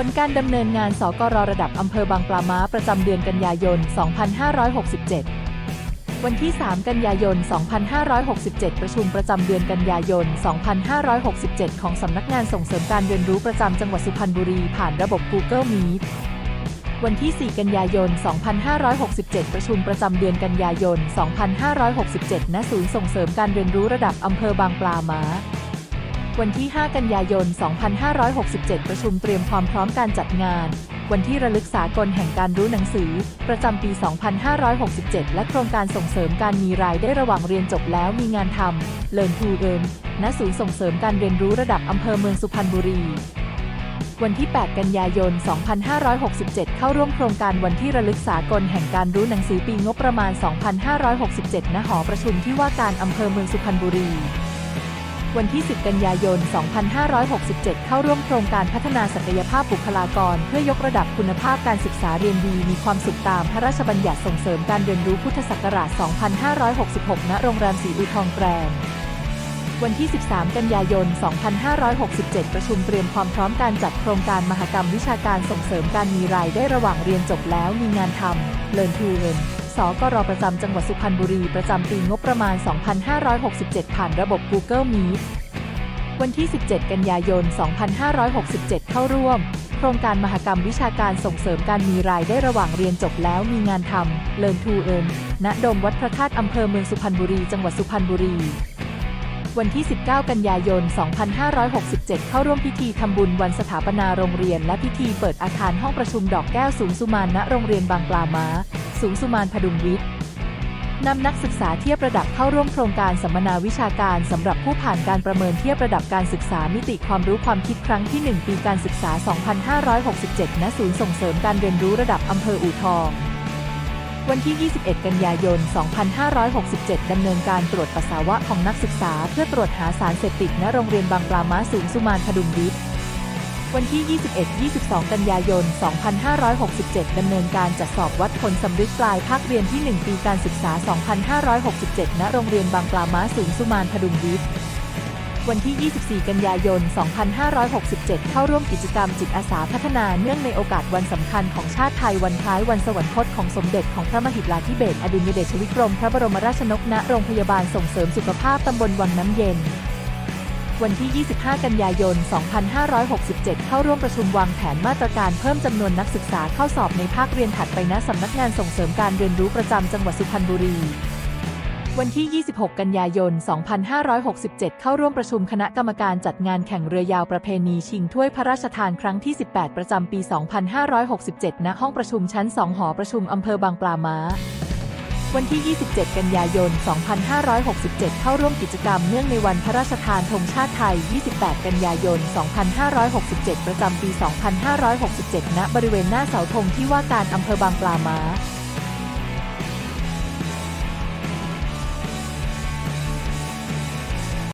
ผลการดำเนินงานสกรระดับอำเภอบางปลาม้าประจำเดือนกันยายน 2567 วันที่ 3 กันยายน 2567 ประชุมประจำเดือนกันยายน 2567 ของสำนักงานส่งเสริมการเรียนรู้ประจำจังหวัดสุพรรณบุรีผ่านระบบ Google Meet วันที่ 4 กันยายน 2567 ประชุมประจำเดือนกันยายน 2567 ณ ศูนย์ส่งเสริมการเรียนรู้ระดับอำเภอบางปลาม้า วันที่ 5 กันยายน 2567 ประชุมเตรียมความพร้อมการจัดงาน วันที่ระลึกสากลแห่งการรู้หนังสือ ประจำปี 2567 และโครงการส่งเสริมการมีรายได้ระหว่างเรียนจบแล้วมีงานทำ Learn to Earn ณ ศูนย์ส่งเสริมการเรียนรู้ระดับอำเภอเมืองสุพรรณบุรีวันที่ 8 กันยายน 2567 เข้าร่วมโครงการวันที่ระลึกสากลแห่งการรู้หนังสือปีงบประมาณ 2567 ณ หอประชุมที่ว่าการอำเภอเมืองสุพรรณบุรี วันที่ 10 กันยายน 2567 เข้าร่วมโครงการพัฒนาศักยภาพบุคลากร เพื่อยกระดับคุณภาพการศึกษาเรียนดี มีความสุขตามพระราชบัญญัติส่งเสริมการเรียนรู้พุทธศักราช 2566 ณ โรงแรมสีอุทองแกรนด์วันที่ 13 กันยายน 2567 ประชุมเตรียมความพร้อมการจัดโครงการมหกรรมวิชาการส่งเสริมการมีรายได้ระหว่างเรียนจบแล้วมีงานทำ Learn to Earn สกรประจำจังหวัดสุพรรณบุรี ประจำปีงบประมาณ 2567 ผ่านระบบ Google Meet วันที่ 17 กันยายน 2567 เข้าร่วม โครงการมหกรรมวิชาการส่งเสริมการมีรายได้ระหว่างเรียนจบแล้วมีงานทำ Learn to Earn ณโดมวัดพระธาตุอำเภอเมืองสุพรรณบุรี จังหวัดสุพรรณบุรีวันที่ 19 กันยายน 2567 เข้าร่วมพิธีทำบุญวันสถาปนาโรงเรียน และพิธีเปิดอาคารห้องประชุมดอกแก้วสูงสุมานณโรงเรียนบางปลาม้า สูงสุมานพดุงวิทย์นำนักศึกษาเทียบระดับเข้าร่วมโครงการสัมมนาวิชาการสำหรับผู้ผ่านการประเมินเทียบระดับการศึกษามิติความรู้ความคิดครั้งที่ 1 ปีการศึกษา 2567 ณ ศูนย์ส่งเสริมการเรียนรู้ระดับอำเภออู่ทอง วันที่ 21 กันยายน 2567 ดำเนินการตรวจปัสสาวะของนักศึกษา เพื่อตรวจหาสารเสพติดณโรงเรียนบางปลาม้าสูงสุมานพดุงวิทย์ วันที่ 21-22 กันยายน 2567 ดำเนินการจัดสอบวัดผลสำรึกปลายภาคเรียนที่ 1 ปีการศึกษา 2567 ณ โรงเรียนบางปลาม้าสูงสุมานพดุงวิทย์ วันที่ 24 กันยายน 2567 เข้าร่วมกิจกรรมจิตอาสาพัฒนาเนื่องในโอกาสวันสำคัญของชาติไทยวันคล้ายวันสวรรคตของสมเด็จของพระมหิดลาธิเบศรอดุลยเดชวิกรม พระบรมราชนกณโรงพยาบาลส่งเสริมสุขภาพตำบลวังน้ำเย็น วันที่ 25 กันยายน 2567 เข้าร่วมประชุมวางแผนมาตรการเพิ่มจำนวนนักศึกษาเข้าสอบในภาคเรียนถัดไปณสำนักงานส่งเสริมการเรียนรู้ประจำจังหวัดสุพรรณบุรีวันที่ 26 กันยายน 2567 เข้าร่วมประชุมคณะกรรมการจัดงานแข่งเรือยาวประเพณีชิงถ้วยพระราชทานครั้งที่ 18 ประจำปี 2567 ณ ห้องประชุมชั้น 2 หอประชุมอำเภอบางปลาม้า วันที่ 27 กันยายน 2567 เข้าร่วมกิจกรรมเนื่องในวันพระราชทานธงชาติไทย 28 กันยายน 2567 ประจำปี 2567 ณ บริเวณหน้าเสาธงที่ว่าการอำเภอบางปลาม้า